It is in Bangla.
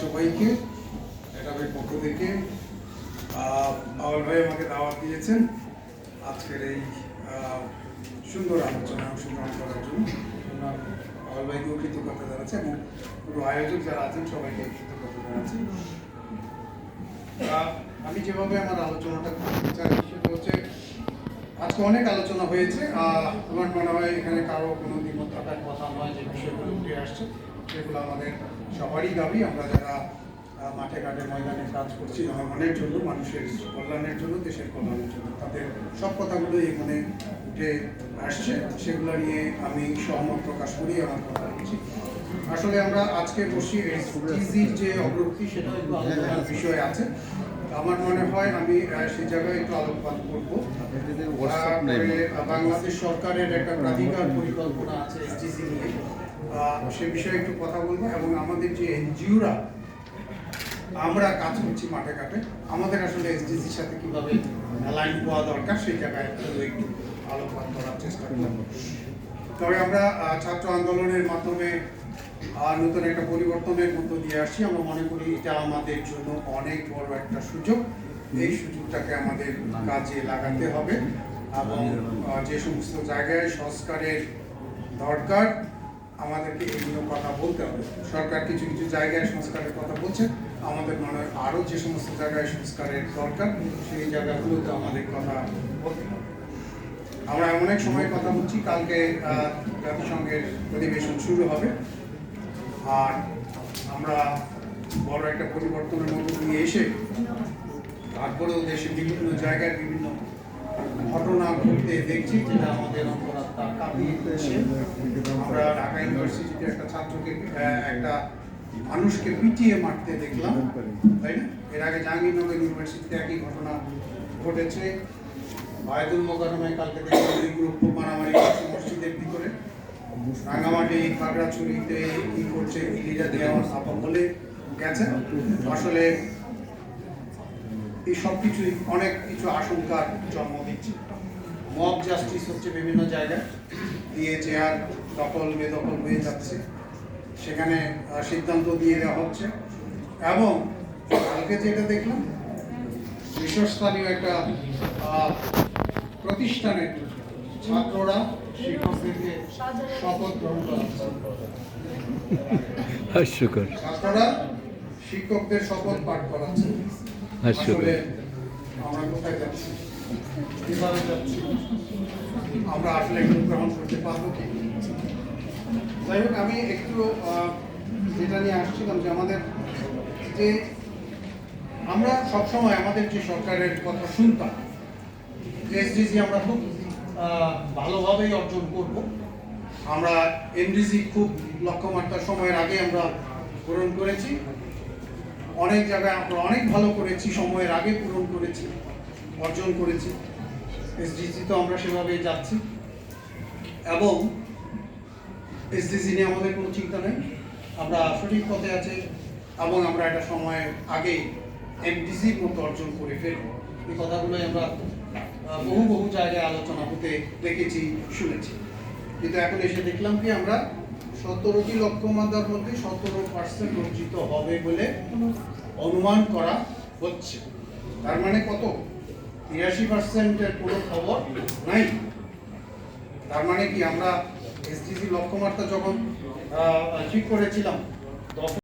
সবাইকে এটাবের পক্ষ থেকে আহ, আওয়াল ভাই আমাকে দাওয়াত দিয়েছেন আজকের এই সুন্দর আলোচনা অংশগ্রহণ করার জন্য। ওনার ভাইকেও কৃতজ্ঞতা জানাচ্ছি এবং পুরো আয়োজক যারা আছেন সবাইকে কৃতজ্ঞতা জানাচ্ছি। আমি যেভাবে আমার আলোচনাটা করতে চাই সেটা হচ্ছে আজকে অনেক আলোচনা হয়েছে। আমার মনে হয় এখানে কারও কোনো দ্বিমত থাকার কথা নয় যে বিষয়গুলো উঠে আসছে। সেগুলো আমাদের সবারই দাবি আমরা যারা মাঠে ঘাটে ময়দানে কাজ করছি জনগণের জন্য মানুষের কল্যাণের জন্য দেশের কল্যাণের জন্য তাদের সব কথাগুলোই এখানে উঠে আসছে। সেগুলো নিয়ে আমি সহমত প্রকাশ করি আমার কথা বলছি। আসলে আমরা আজকে বসি এসডিজির যে অগ্রগতি সেটা একটু আলোচনার বিষয় আছে। আমার মনে হয় আমি সেই জায়গায় একটু আলোকপাত করব। বাংলাদেশ সরকারের একটা প্রাধিকার পরিকল্পনা আছে এসডিসি নিয়ে। সে বিষয়ে একটু কথা বলব। এবং আমাদের যে এনজিওরা, আমরা কাজ করছি মাঠে ঘাটে, আমাদের আসলে এসডিসির সাথে কীভাবে অ্যালাইন হওয়া দরকার সেই জায়গায় একটু আলোকপাত করার চেষ্টা করব। তবে আমরা ছাত্র আন্দোলনের মাধ্যমে নতুন একটা পরিবর্তনের মধ্য দিয়ে আসছি। আমরা মনে করি এটা আমাদের জন্য অনেক বড় একটা সুযোগ। এই সুযোগটাকে আমাদের কাজে লাগাতে হবে। এবং যে সমস্ত জায়গায় সংস্কারের দরকার আমাদেরকে নিয়ে কথা বলতে হবে। সরকার কিছু কিছু জায়গায় সংস্কারের কথা বলছে। আমাদের মনে হয় আরও যে সমস্ত জায়গায় সংস্কারের দরকার, সেই জায়গাগুলোতে আমাদের কথা বলতে হবে। আমরা এমন এক সময় কথা বলছি, কালকে জাতিসংঘের অধিবেশন শুরু হবে। আর আমরা বড় একটা পরিবর্তনের মধ্যে দিয়ে এসে তারপরেও দেশের বিভিন্ন জায়গায় বিভিন্ন ঘটনা ঘটতে দেখছি যেটা আমাদের অন্তরাত্মা কাঁপিয়ে দিচ্ছে আমরা ঢাকা ইউনিভার্সিটিতে একটা ছাত্রকে একটা মানুষকে পিটিয়ে মারতে দেখলাম, তাই না? এর আগে জাহাঙ্গীরনগর ইউনিভার্সিটিতে একই ঘটনা ঘটেছে। বায়দুল মোকারমে কালকে দেখলাম দুই গ্রুপ মারামারি করছে মসজিদের ভিতরে। রাঙামাটি, খাগড়াছড়িতে কি করছে, ইলিরা দেওয়া সাপা বলে গেছে। আসলে এই সব কিছুই অনেক কিছু আশঙ্কার জন্ম দিচ্ছে। মব জাস্টিস হচ্ছে বিভিন্ন জায়গায়। দিয়ে চেয়ার দখল বেদখল হয়ে যাচ্ছে। সেখানে সিদ্ধান্ত দিয়ে দেওয়া হচ্ছে। এবং কালকে যেটা দেখলাম বিশ্বস্থানীয় একটা প্রতিষ্ঠানের ছাত্ররা শিক্ষকদেরকে শপথ গ্রহণ করাচ্ছে ছাত্ররা শিক্ষকদের শপথ পাঠ করাচ্ছে। আমরা যাই হোক, আমি একটু যেটা নিয়ে আসছিলাম যে আমাদের যে আমরা সবসময় আমাদের যে সরকারের কথা শুনতাম এসডিজি আমরা খুব ভালোভাবেই অর্জন করব। আমরা এনডিজি খুব লক্ষ্যমাত্রার সময়ের আগে আমরা পূরণ করেছি। অনেক জায়গায় আমরা অনেক ভালো করেছি, সময়ের আগে পূরণ করেছি, অর্জন করেছি। এসডিজি তো আমরা সেভাবেই যাচ্ছি। এবং এসডিজি নিয়ে আমাদের কোনো চিন্তা নেই। আমরা সঠিক পথে আছি এবং আমরা একটা সময় আগে এমডিজির মতো অর্জন করে ফেলব। এই কথাগুলোই আমরা বহু বহু জায়গায় আলোচনা হতে দেখেছি, শুনেছি। কিন্তু এখন এসে দেখলাম কি আমরা সতেরোটি লক্ষ্যমাত্রার মধ্যে সতেরো পার্সেন্ট অর্জিত হবে বলে অনুমান করা হচ্ছে। তার মানে কত? তিরাশি পার্সেন্টের কোনো খবর নাই। তার মানে কি আমরা এসডিসি লক্ষ্যমাত্রা যখন ঠিক করেছিলাম, তখন